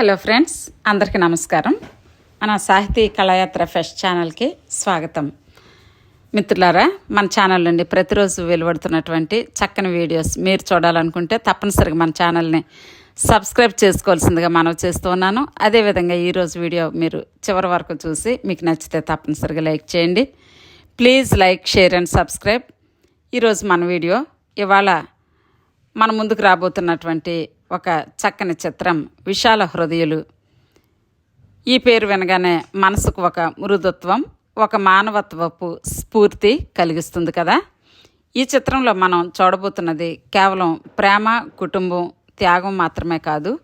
Hello friends అందరికీ నమస్కారం. మన సాహితీ కళాయాత్ర ఫెస్ట్ ఛానల్కి స్వాగతం. మిత్రులారా మన ఛానల్ నుండి ప్రతిరోజు వెలువడుతున్నటువంటి చక్కని వీడియోస్ మీరు చూడాలనుకుంటే తప్పనిసరిగా మన ఛానల్ని సబ్స్క్రైబ్ చేసుకోవాల్సిందిగా మనవి చేస్తూ ఉన్నాను. అదేవిధంగా ఈరోజు వీడియో మీరు చివరి వరకు చూసి మీకు నచ్చితే తప్పనిసరిగా లైక్ చేయండి. Please like share and subscribe. ఈరోజు మన వీడియో ఇవాళ మన ముందుకు రాబోతున్నటువంటి ఒక చక్కని చిత్రం విశాల హృదయులు. ఈ పేరు వినగానే మనసుకు ఒక మృదుత్వం ఒక మానవత్వపు స్ఫూర్తి కలిగిస్తుంది కదా. ఈ చిత్రంలో మనం చూడబోతున్నది కేవలం ప్రేమ కుటుంబం త్యాగం మాత్రమే కాదు.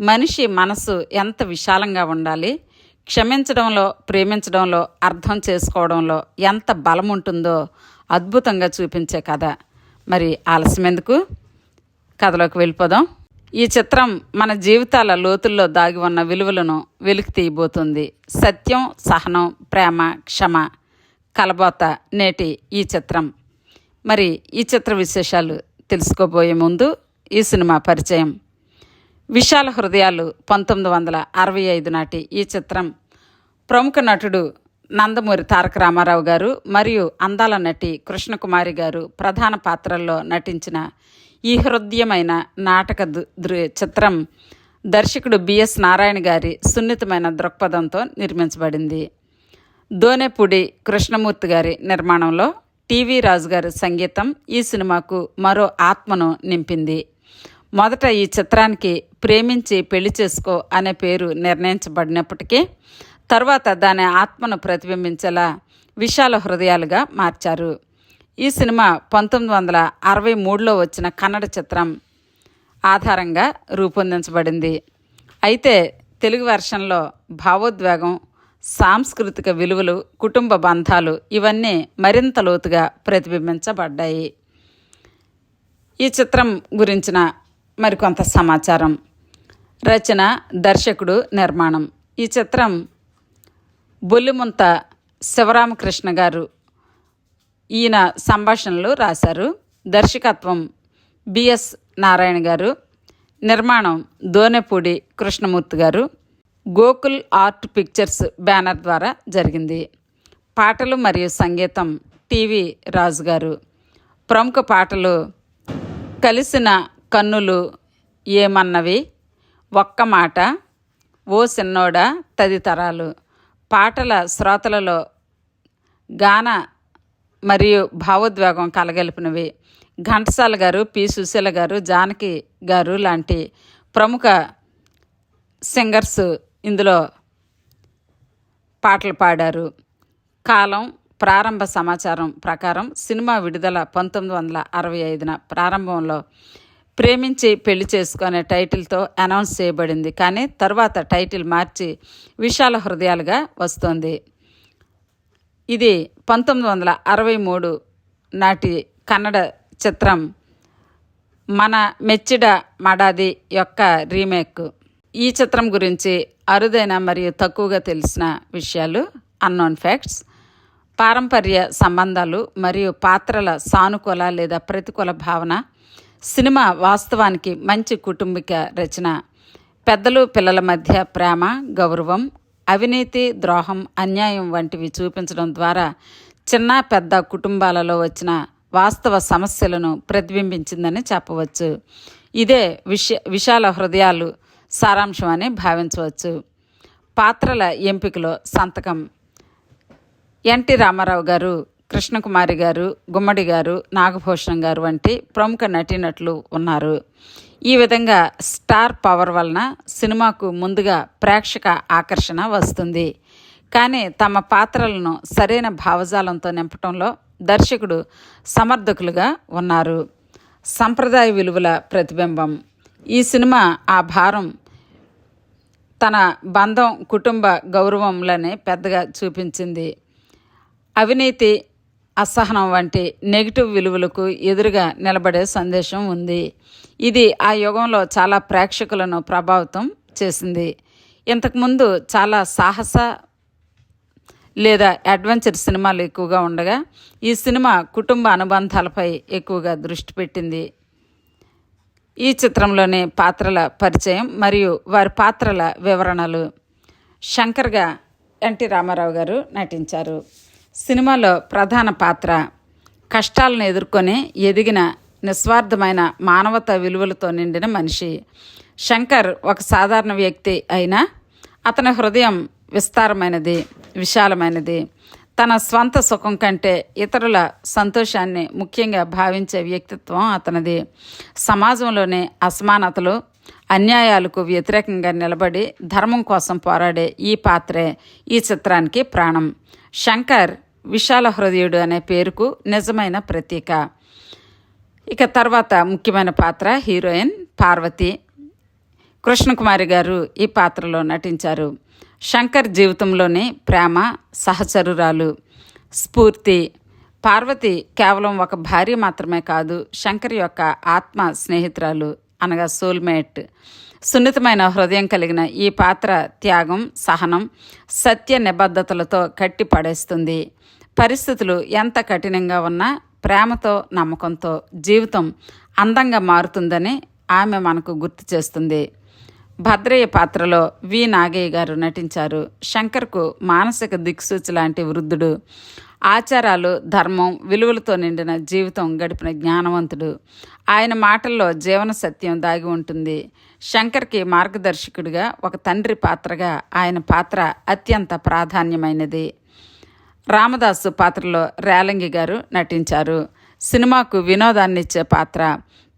మనిషి మనసు ఎంత విశాలంగా ఉండాలి క్షమించడంలో ప్రేమించడంలో అర్థం చేసుకోవడంలో ఎంత బలం ఉంటుందో అద్భుతంగా చూపించే కథ. మరి ఆలస్యం ఎందుకు కథలోకి వెళ్ళిపోదాం. ఈ చిత్రం మన జీవితాల లోతుల్లో దాగి ఉన్న విలువలను వెలికి తీయబోతుంది. సత్యం సహనం ప్రేమ క్షమ కలబోత నేటి ఈ చిత్రం. మరి ఈ చిత్ర విశేషాలు తెలుసుకోబోయే ముందు ఈ సినిమా పరిచయం. విశాల హృదయాలు పంతొమ్మిది వందల అరవై ఐదు నాటి ఈ చిత్రం. ప్రముఖ నటుడు నందమూరి తారక రామారావు గారు మరియు అందాల నటి కృష్ణకుమారి గారు ప్రధాన పాత్రల్లో నటించిన ఈ హృదయమైన నాటక దృ చిత్రం దర్శకుడు బిఎస్ నారాయణ గారి సున్నితమైన దృక్పథంతో నిర్మించబడింది. దోనెపూడి కృష్ణమూర్తి గారి నిర్మాణంలో టీవీ రాజు గారి సంగీతం ఈ సినిమాకు మరో ఆత్మను నింపింది. మొదట ఈ చిత్రానికి ప్రేమించి పెళ్ళి చేసుకో అనే పేరు నిర్ణయించబడినప్పటికీ తర్వాత దాని ఆత్మను ప్రతిబింబించేలా విశాల హృదయాలుగా మార్చారు. ఈ సినిమా పంతొమ్మిది వందల అరవై మూడులో వచ్చిన కన్నడ చిత్రం ఆధారంగా రూపొందించబడింది. అయితే తెలుగు వెర్షన్లో భావోద్వేగం సాంస్కృతిక విలువలు కుటుంబ బంధాలు ఇవన్నీ మరింత లోతుగా ప్రతిబింబించబడ్డాయి. ఈ చిత్రం గురించిన మరికొంత సమాచారం. రచన దర్శకుడు నిర్మాణం. ఈ చిత్రం బొల్లిముంత శివరామకృష్ణ గారు ఈయన సంభాషణలు రాశారు. దర్శకత్వం బిఎస్ నారాయణ గారు. నిర్మాణం దోనెపూడి కృష్ణమూర్తి గారు. గోకుల్ ఆర్ట్ పిక్చర్స్ బ్యానర్ ద్వారా జరిగింది. పాటలు మరియు సంగీతం టీవీ రాజు గారు. ప్రముఖ పాటలు కలిసిన కన్నులు ఏమన్నవి? ఒక్క మాట ఓ సిన్నోడ తదితరాలు. పాటల శ్రోతలలో గాన మరియు భావోద్వేగం కలగలిపినవి. ఘంటసాల గారు పి. సుశీల గారు జానకి గారు లాంటి ప్రముఖ సింగర్స్ ఇందులో పాటలు పాడారు. కాలం ప్రారంభ సమాచారం ప్రకారం సినిమా విడుదల పంతొమ్మిది వందల అరవై ఐదున ప్రారంభంలో ప్రేమించి పెళ్ళి చేసుకునే టైటిల్తో అనౌన్స్ చేయబడింది. కానీ తర్వాత టైటిల్ మార్చి విశాల హృదయాలుగా వస్తోంది. ఇది పంతొమ్మిది వందల అరవై మూడు నాటి కన్నడ చిత్రం మన మెచ్చిడ మడాది యొక్క రీమేక్. ఈ చిత్రం గురించి అరుదైన మరియు తక్కువగా తెలిసిన విషయాలు అన్నోన్ ఫ్యాక్ట్స్ పారంపర్య సంబంధాలు మరియు పాత్రల సానుకూల లేదా ప్రతికూల భావన సినిమా వాస్తవానికి మంచి కుటుంబిక రచన పెద్దలు పిల్లల మధ్య ప్రేమ గౌరవం అవినీతి ద్రోహం అన్యాయం వంటివి చూపించడం ద్వారా చిన్న పెద్ద కుటుంబాలలో వచ్చిన వాస్తవ సమస్యలను ప్రతిబింబించిందని చెప్పవచ్చు. ఇదే విష విశాల హృదయాలు సారాంశం అని భావించవచ్చు. పాత్రల ఎంపికలో సంతకం. ఎన్టీ రామారావు గారు కృష్ణకుమారి గారు గుమ్మడి గారు నాగభూషణం గారు వంటి ప్రముఖ నటీనటులు ఉన్నారు. ఈ విధంగా స్టార్ పవర్ వలన సినిమాకు ముందుగా ప్రేక్షక ఆకర్షణ వస్తుంది. కానీ తమ పాత్రలను సరైన భావజాలంతో నింపటంలో దర్శకుడు సమర్థకులుగా ఉన్నారు. సంప్రదాయ విలువల ప్రతిబింబం. ఈ సినిమా ఆ భారం తన బంధం కుటుంబ గౌరవంలోనే పెద్దగా చూపించింది. అవినీతి అసహనం వంటి నెగిటివ్ విలువలకు ఎదురుగా నిలబడే సందేశం ఉంది. ఇది ఆ యుగంలో చాలా ప్రేక్షకులను ప్రభావితం చేసింది. ఇంతకుముందు చాలా సాహస లేదా అడ్వెంచర్ సినిమాలు ఎక్కువగా ఉండగా ఈ సినిమా కుటుంబ అనుబంధాలపై ఎక్కువగా దృష్టి పెట్టింది. ఈ చిత్రంలోని పాత్రల పరిచయం మరియు వారి పాత్రల వివరణలు శంకర్గా ఎన్టీ రామారావు గారు నటించారు. సినిమాలో ప్రధాన పాత్ర కష్టాలను ఎదుర్కొని ఎదిగిన నిస్వార్థమైన మానవత విలువలతో నిండిన మనిషి. శంకర్ ఒక సాధారణ వ్యక్తి అయినా అతని హృదయం విస్తారమైనది విశాలమైనది. తన స్వంత సుఖం కంటే ఇతరుల సంతోషాన్ని ముఖ్యంగా భావించే వ్యక్తిత్వం అతనిది. సమాజంలోని అసమానతలు అన్యాయాలకు వ్యతిరేకంగా నిలబడి ధర్మం కోసం పోరాడే ఈ పాత్రే ఈ చిత్రానికి ప్రాణం. శంకర్ విశాల హృదయుడు అనే పేరుకు నిజమైన ప్రతీక. ఇక తర్వాత ముఖ్యమైన పాత్ర హీరోయిన్ పార్వతి. కృష్ణకుమారి గారు ఈ పాత్రలో నటించారు. శంకర్ జీవితంలోని ప్రేమ సహచరురాలు స్ఫూర్తి. పార్వతి కేవలం ఒక భార్య మాత్రమే కాదు శంకర్ యొక్క ఆత్మ స్నేహితురాలు అనగా సోల్మేట్. సున్నితమైన హృదయం కలిగిన ఈ పాత్ర త్యాగం సహనం సత్య నిబద్ధతలతో కట్టి పడేస్తుంది పరిస్థితులు ఎంత కఠినంగా ఉన్నా ప్రేమతో నమ్మకంతో జీవితం అందంగా మారుతుందని ఆమె మనకు గుర్తు చేస్తుంది. భద్రయ్య పాత్రలో వి. నాగయ్య గారు నటించారు. శంకర్కు మానసిక దిక్సూచి లాంటి వృద్ధుడు. ఆచారాలు ధర్మం విలువలతో నిండిన జీవితం గడిపిన జ్ఞానవంతుడు. ఆయన మాటల్లో జీవన సత్యం దాగి ఉంటుంది. శంకర్కి మార్గదర్శకుడిగా ఒక తండ్రి పాత్రగా ఆయన పాత్ర అత్యంత ప్రాధాన్యమైనది. రామదాసు పాత్రలో రేలంగి గారు నటించారు. సినిమాకు వినోదాన్నిచ్చే పాత్ర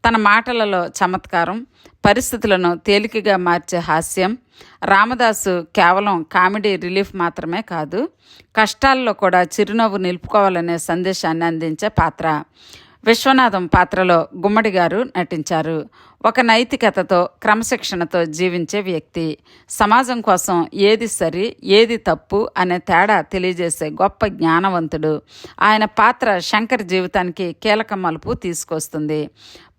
తన మాటలలో చమత్కారం పరిస్థితులను తేలికగా మార్చే హాస్యం రామదాసు కేవలం కామెడీ రిలీఫ్ మాత్రమే కాదు కష్టాల్లో కూడా చిరునవ్వు నిలుపుకోవాలనే సందేశాన్ని అందించే పాత్ర. విశ్వనాథం పాత్రలో గుమ్మడి గారు నటించారు. ఒక నైతికతతో క్రమశిక్షణతో జీవించే వ్యక్తి. సమాజం కోసం ఏది సరి ఏది తప్పు అనే తేడా తెలియజేసే గొప్ప జ్ఞానవంతుడు. ఆయన పాత్ర శంకర్ జీవితానికి కీలక మలుపు తీసుకొస్తుంది.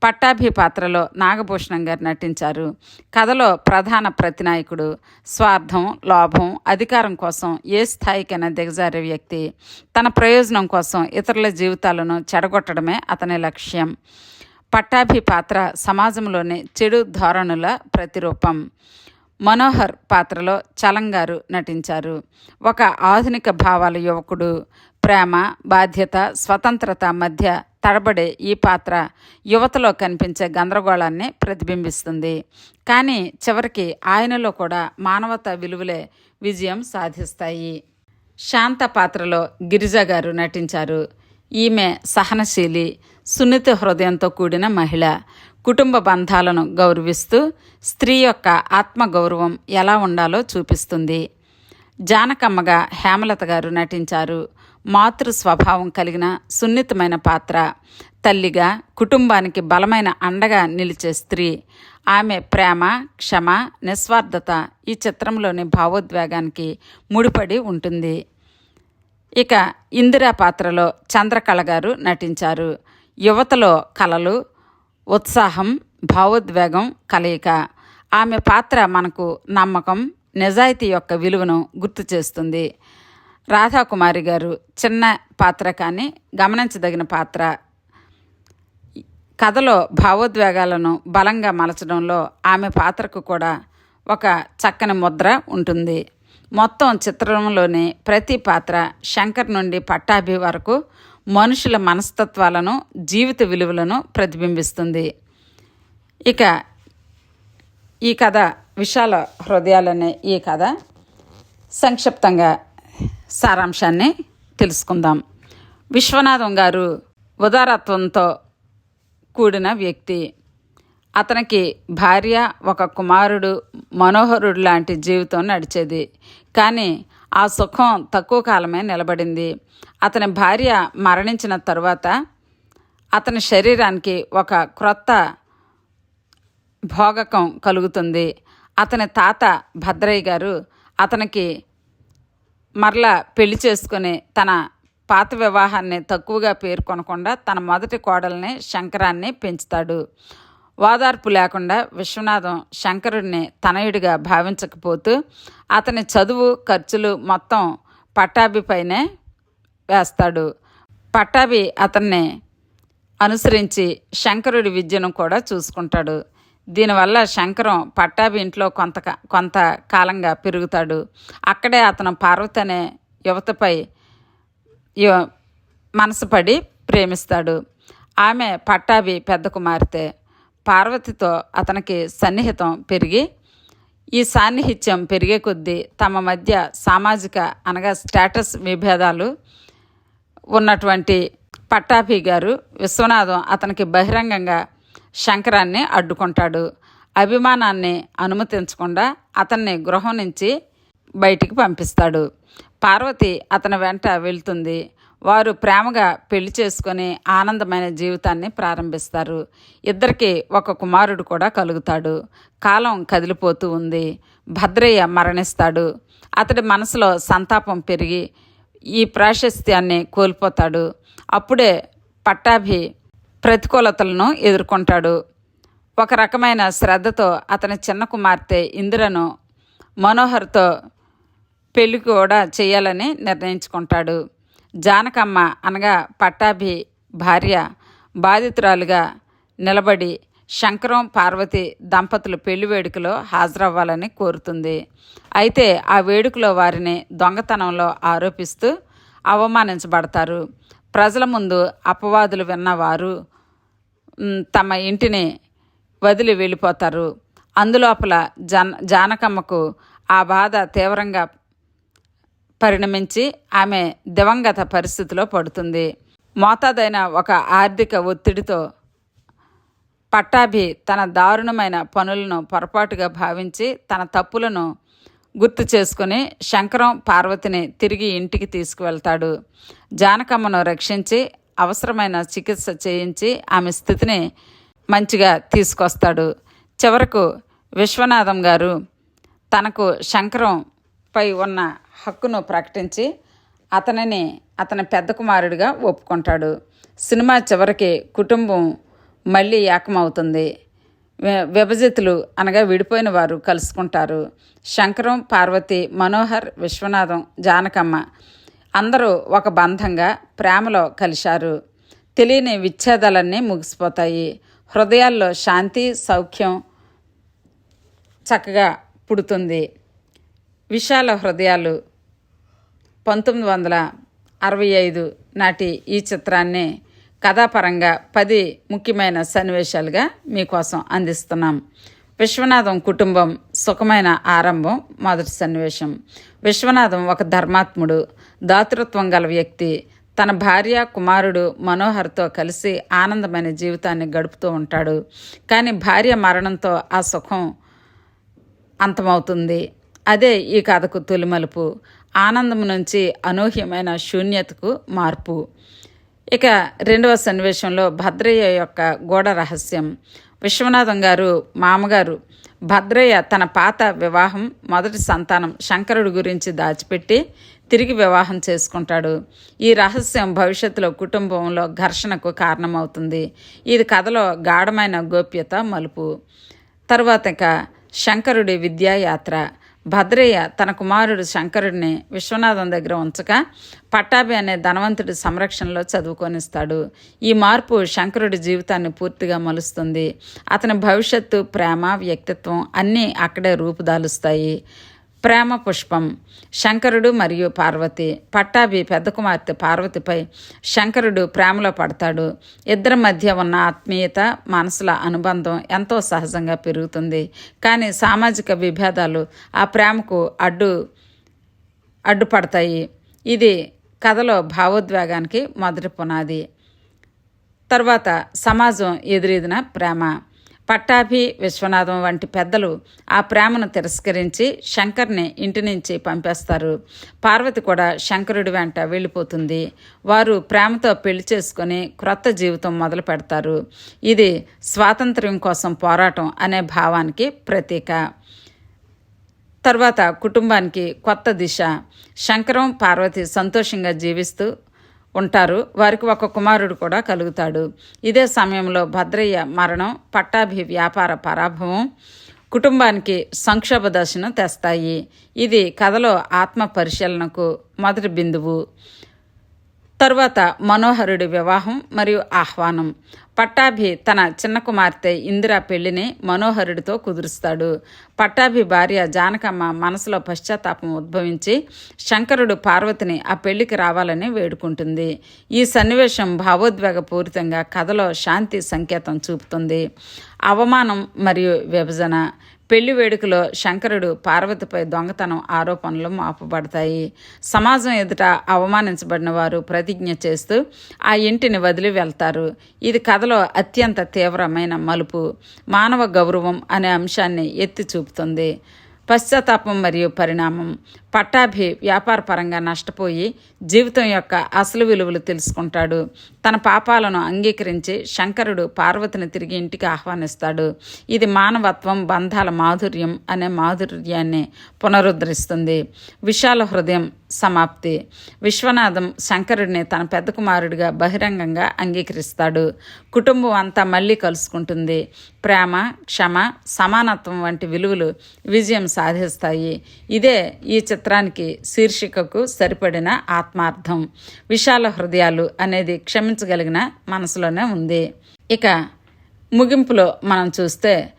పట్టాభి పాత్రలో నాగభూషణం గారు నటించారు. కథలో ప్రధాన ప్రతినాయకుడు స్వార్థం లోభం అధికారం కోసం ఏ స్థాయికైనా దిగజారే వ్యక్తి. తన ప్రయోజనం కోసం ఇతరుల జీవితాలను చెడగొట్టడమే అతని లక్ష్యం. పట్టాభి పాత్ర సమాజంలోని చెడు ధోరణుల ప్రతిరూపం. మనోహర్ పాత్రలో చలంగారు నటించారు. ఒక ఆధునిక భావాల యువకుడు. ప్రేమ బాధ్యత స్వతంత్రత మధ్య తడబడే ఈ పాత్ర యువతలో కనిపించే గందరగోళాన్ని ప్రతిబింబిస్తుంది. కానీ చివరికి ఆయనలో కూడా మానవత విలువలే విజయం సాధిస్తాయి. శాంత పాత్రలో గిరిజ గారు నటించారు. ఈమె సహనశీలి సున్నిత హృదయంతో కూడిన మహిళ. కుటుంబ బంధాలను గౌరవిస్తూ స్త్రీ యొక్క ఆత్మగౌరవం ఎలా ఉండాలో చూపిస్తుంది. జానకమ్మగా హేమలత గారు నటించారు. మాతృ స్వభావం కలిగిన సున్నితమైన పాత్ర. తల్లిగా కుటుంబానికి బలమైన అండగా నిలిచే స్త్రీ. ఆమె ప్రేమ క్షమ నిస్వార్థత ఈ చిత్రంలోని భావోద్వేగానికి ముడిపడి ఉంటుంది. ఇక ఇందిరా పాత్రలో చంద్రకళ గారు నటించారు. యువతలో కళలు ఉత్సాహం భావోద్వేగం కలయిక. ఆమె పాత్ర మనకు నమ్మకం నిజాయితీ యొక్క విలువను గుర్తు చేస్తుంది. రాధాకుమారి గారు చిన్న పాత్ర కానీ గమనించదగిన పాత్ర. కథలో భావోద్వేగాలను బలంగా మలచడంలో ఆమె పాత్రకు కూడా ఒక చక్కని ముద్ర ఉంటుంది. మొత్తం చిత్రంలోని ప్రతి పాత్ర శంకర్ నుండి పట్టాభి వరకు మనుషుల మనస్తత్వాలను జీవిత విలువలను ప్రతిబింబిస్తుంది. ఇక ఈ కథ విశాల హృదయాలనే ఈ కథ. సంక్షిప్తంగా సారాంశాన్ని తెలుసుకుందాం. విశ్వనాథం గారు ఉదారత్వంతో కూడిన వ్యక్తి. అతనికి భార్య ఒక కుమారుడు మనోహరుడు లాంటి జీవితం నడిచేది. కానీ ఆ సుఖం తక్కువ కాలమే నిలబడింది. అతని భార్య మరణించిన తరువాత అతని శరీరానికి ఒక క్రొత్త భోగకం కలుగుతుంది. అతని తాత భద్రయ్య గారు అతనికి మరలా పెళ్ళి చేసుకుని తన పాత వివాహాన్ని తక్కువగా పేర్కొనకుండా తన మొదటి కోడల్ని శంకరాన్ని పెంచుతాడు. ఓదార్పు లేకుండా విశ్వనాథం శంకరుడిని తనయుడిగా భావించకపోతూ అతని చదువు ఖర్చులు మొత్తం పట్టాభిపైనే వేస్తాడు. పట్టాభి అతన్ని అనుసరించి శంకరుడి విద్యను కూడా చూసుకుంటాడు. దీనివల్ల శంకరం పట్టాభి ఇంట్లో కొంత కొంత కాలంగా పెరుగుతాడు. అక్కడే అతను పార్వతి అనే యువతపై యువ- మనసు పడి ప్రేమిస్తాడు. ఆమె పట్టాభి పెద్ద కుమార్తె. పార్వతితో అతనికి సన్నిహితం పెరిగి ఈ సాన్నిహిత్యం పెరిగే కొద్దీ తమ మధ్య సామాజిక అనగా స్టేటస్ విభేదాలు ఉన్నటువంటి పట్టాభి గారు విశ్వనాథం అతనికి బహిరంగంగా శంకరాన్ని అడ్డుకుంటాడు. అభిమానాన్ని అనుమతించకుండా అతన్ని గృహం నుంచి బయటికి పంపిస్తాడు. పార్వతి అతని వెంట వెళ్తుంది. వారు ప్రేమగా పెళ్ళి చేసుకొని ఆనందమైన జీవితాన్ని ప్రారంభిస్తారు. ఇద్దరికి ఒక కుమారుడు కూడా కలుగుతాడు. కాలం కదిలిపోతూ ఉంది. భద్రయ్య మరణిస్తాడు. అతడి మనసులో సంతాపం పెరిగి ఈ ప్రాశస్త్యాన్ని కోల్పోతాడు. అప్పుడే పట్టాభి ప్రతికూలతలను ఎదుర్కొంటాడు. ఒక రకమైన శ్రద్ధతో అతని చిన్న కుమార్తె ఇందిరను మనోహర్తో పెళ్ళి కూడా చేయాలని నిర్ణయించుకుంటాడు. జానకమ్మ అనగా పట్టాభి భార్య బాధితురాలుగా నిలబడి శంకరం పార్వతి దంపతులు పెళ్ళి వేడుకలో హాజరవ్వాలని కోరుతుంది. అయితే ఆ వేడుకలో వారిని దొంగతనంలో ఆరోపిస్తూ అవమానించబడతారు. ప్రజల ముందు అపవాదులు విన్నవారు తమ ఇంటిని వదిలి వెళ్ళిపోతారు. అందులోపల జన జానకమ్మకు ఆ బాధ తీవ్రంగా పరిణమించి ఆమె దివంగత పరిస్థితిలో పడుతుంది. మోతాదైన ఒక ఆర్థిక ఒత్తిడితో పట్టాభి తన దారుణమైన పనులను పొరపాటుగా భావించి తన తప్పులను గుర్తు చేసుకుని శంకరం పార్వతిని తిరిగి ఇంటికి తీసుకువెళ్తాడు. జానకమ్మను రక్షించి అవసరమైన చికిత్స చేయించి ఆమె స్థితిని మంచిగా తీసుకొస్తాడు. చివరకు విశ్వనాథం గారు తనకు శంకరంపై ఉన్న హక్కును ప్రకటించి అతనిని అతని పెద్ద కుమారుడిగా ఒప్పుకుంటాడు. సినిమా చివరికి కుటుంబం మళ్ళీ ఏకమవుతుంది. వి- విభజితులు అనగా విడిపోయిన వారు కలుసుకుంటారు. శంకరం పార్వతి మనోహర్ విశ్వనాథం జానకమ్మ అందరూ ఒక బంధంగా ప్రేమలో కలిశారు. తెలియని విచ్ఛేదాలన్నీ ముగిసిపోతాయి. హృదయాల్లో శాంతి సౌఖ్యం చక్కగా పుడుతుంది. విశాల హృదయాలు. పంతొమ్మిది వందల అరవై ఐదు నాటి ఈ చిత్రాన్ని కథాపరంగా పది ముఖ్యమైన సన్నివేశాలుగా మీకోసం అందిస్తున్నాం. విశ్వనాథం కుటుంబం సుఖమైన ఆరంభం మొదటి సన్నివేశం. విశ్వనాథం ఒక ధర్మాత్ముడు దాతృత్వం గల వ్యక్తి. తన భార్య కుమారుడు మనోహర్తో కలిసి ఆనందమైన జీవితాన్ని గడుపుతూ ఉంటాడు. కానీ భార్య మరణంతో ఆ సుఖం అంతమవుతుంది. అదే ఈ కథకు తొలిమలుపు. ఆనందం నుంచి అనూహ్యమైన శూన్యతకు మార్పు. ఇక రెండవ సన్నివేశంలో భద్రయ్య యొక్క గోడ రహస్యం. విశ్వనాథం గారు మామగారు భద్రయ్య తన పాత వివాహం మొదటి సంతానం శంకరుడు గురించి దాచిపెట్టి తిరిగి వివాహం చేసుకుంటాడు. ఈ రహస్యం భవిష్యత్తులో కుటుంబంలో ఘర్షణకు కారణమవుతుంది. ఇది కథలో గాఢమైన గోప్యత మలుపు. తర్వాత ఇక శంకరుడి విద్యాయాత్ర. భద్రయ్య తన కుమారుడు శంకరుడిని విశ్వనాథం దగ్గర ఉంచక పట్టాభి అనే ధనవంతుడి సంరక్షణలో చదువుకొనిస్తాడు. ఈ మార్పు శంకరుడి జీవితాన్ని పూర్తిగా మలుస్తుంది. అతని భవిష్యత్తు ప్రేమ వ్యక్తిత్వం అన్నీ అక్కడే రూపుదాలుస్తాయి. ప్రేమ పుష్పం. శంకరుడు మరియు పార్వతి. పట్టాభి పెద్ద కుమార్తె పార్వతిపై శంకరుడు ప్రేమలో పడతాడు. ఇద్దరి మధ్య ఉన్న ఆత్మీయత మనసుల అనుబంధం ఎంతో సహజంగా పెరుగుతుంది. కానీ సామాజిక విభేదాలు ఆ ప్రేమకు అడ్డు అడ్డుపడతాయి. ఇది కథలో భావోద్వేగానికి మొదటి పునాది. తర్వాత సమాజం ఎదురెదిన ప్రేమ. పట్టాభి విశ్వనాథం వంటి పెద్దలు ఆ ప్రేమను తిరస్కరించి శంకర్ని ఇంటి నుంచి పంపేస్తారు. పార్వతి కూడా శంకరుడి వెంట వెళ్ళిపోతుంది. వారు ప్రేమతో పెళ్ళి చేసుకొని క్రొత్త జీవితం మొదలు పెడతారు. ఇది స్వాతంత్ర్యం కోసం పోరాటం అనే భావానికి ప్రతీక. తర్వాత కుటుంబానికి కొత్త దిశ. శంకరం పార్వతి సంతోషంగా జీవిస్తూ ఉంటారు. వారికి ఒక కుమారుడు కూడా కలుగుతాడు. ఇదే సమయంలో భద్రయ్య మరణం పట్టాభి వ్యాపార పరాభవం కుటుంబానికి సంక్షోభ దశను తెస్తాయి. ఇది కథలో ఆత్మ పరిశీలనకు మొదటి బిందువు. తరువాత మనోహరుడి వివాహం మరియు ఆహ్వానం. పట్టాభి తన చిన్న కుమార్తె ఇందిరా పెళ్ళిని మనోహరుడితో కుదురుస్తాడు. పట్టాభి భార్య జానకమ్మ మనసులో పశ్చాత్తాపం ఉద్భవించి శంకరుడు పార్వతిని ఆ పెళ్ళికి రావాలని వేడుకుంటుంది. ఈ సన్నివేశం భావోద్వేగపూరితంగా కథలో శాంతి సంకేతం చూపుతుంది. అవమానం మరియు విభజన. పెళ్ళి వేడుకలో శంకరుడు పార్వతిపై దొంగతనం ఆరోపణలు మాపబడతాయి. సమాజం ఎదుట అవమానించబడిన వారు ప్రతిజ్ఞ చేస్తూ ఆ ఇంటిని వదిలి వెళ్తారు. ఇది కథలో అత్యంత తీవ్రమైన మలుపు మానవ గౌరవం అనే అంశాన్ని ఎత్తి చూపుతుంది. పశ్చాత్తాపం మరియు పరిణామం. పట్టాభి వ్యాపార పరంగా నష్టపోయి జీవితం యొక్క అసలు విలువలు తెలుసుకుంటాడు. తన పాపాలను అంగీకరించి శంకరుడు పార్వతిని తిరిగి ఇంటికి ఆహ్వానిస్తాడు. ఇది మానవత్వం బంధాల మాధుర్యం అనే మాధుర్యాన్ని పునరుద్ధరిస్తుంది. విశాల హృదయం సమాప్తి. విశ్వనాథం శంకరుడిని తన పెద్ద కుమారుడిగా బహిరంగంగా అంగీకరిస్తాడు. కుటుంబం అంతా మళ్ళీ కలుసుకుంటుంది. ప్రేమ క్షమ సమానత్వం వంటి విలువలు విజయం సాధిస్తాయి. ఇదే ఈ చిత్రానికి శీర్షికకు సరిపడిన ఆత్మార్థం. విశాల హృదయాలు అనేది క్షమించగలిగిన మనసులోనే ఉంది. ఇక ముగింపులో మనం చూస్తే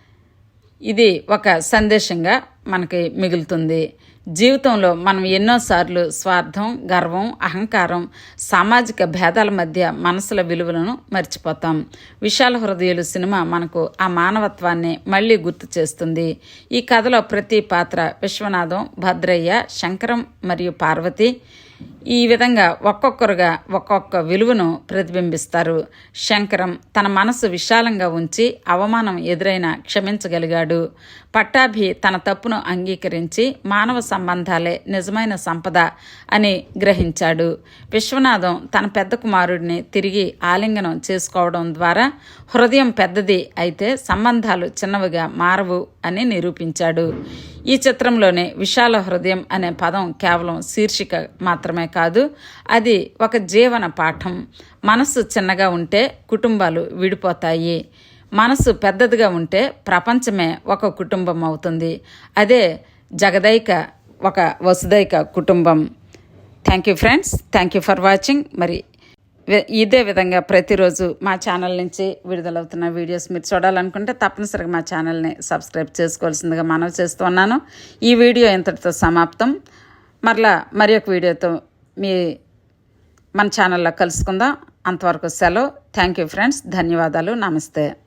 ఇది ఒక సందేశంగా మనకి మిగులుతుంది. జీవితంలో మనం ఎన్నోసార్లు స్వార్థం గర్వం అహంకారం సామాజిక భేదాల మధ్య మనసుల విలువలను మర్చిపోతాం. విశాల హృదయులు సినిమా మనకు ఆ మానవత్వాన్ని మళ్ళీ గుర్తు చేస్తుంది. ఈ కథలో ప్రతి పాత్ర విశ్వనాథం భద్రయ్య శంకరం మరియు పార్వతి ఈ విధంగా ఒక్కొక్కరుగా ఒక్కొక్క విలువను ప్రతిబింబిస్తారు. శంకరం తన మనసు విశాలంగా ఉంచి అవమానం ఎదురైనా క్షమించగలిగాడు. పట్టాభి తన తప్పును అంగీకరించి మానవ సంబంధాలే నిజమైన సంపద అని గ్రహించాడు. విశ్వనాథం తన పెద్ద కుమారుడిని తిరిగి ఆలింగనం చేసుకోవడం ద్వారా హృదయం పెద్దది అయితే సంబంధాలు చిన్నవిగా మారవు అని నిరూపించాడు. ఈ చిత్రంలోనే విశాల హృదయం అనే పదం కేవలం శీర్షిక మాత్రమే కాదు అది ఒక జీవన పాఠం. మనసు చిన్నగా ఉంటే కుటుంబాలు విడిపోతాయి. మనసు పెద్దదిగా ఉంటే ప్రపంచమే ఒక కుటుంబం అవుతుంది. అదే జగదైక ఒక వసుదైక కుటుంబం. Thank you friends thank you for watching మరి ఇదే విధంగా ప్రతిరోజు మా ఛానల్ నుంచి విడుదలవుతున్న వీడియోస్ మీరు చూడాలనుకుంటే తప్పనిసరిగా మా ఛానల్ని సబ్స్క్రైబ్ చేసుకోవాల్సిందిగా మనవి చేస్తున్నాను ఈ వీడియో ఇంతటితో సమాప్తం. మరలా మరి ఒక వీడియోతో మీ మన ఛానల్లో కలుసుకుందాం. అంతవరకు సెలవు. Thank you friends. ధన్యవాదాలు. నమస్తే.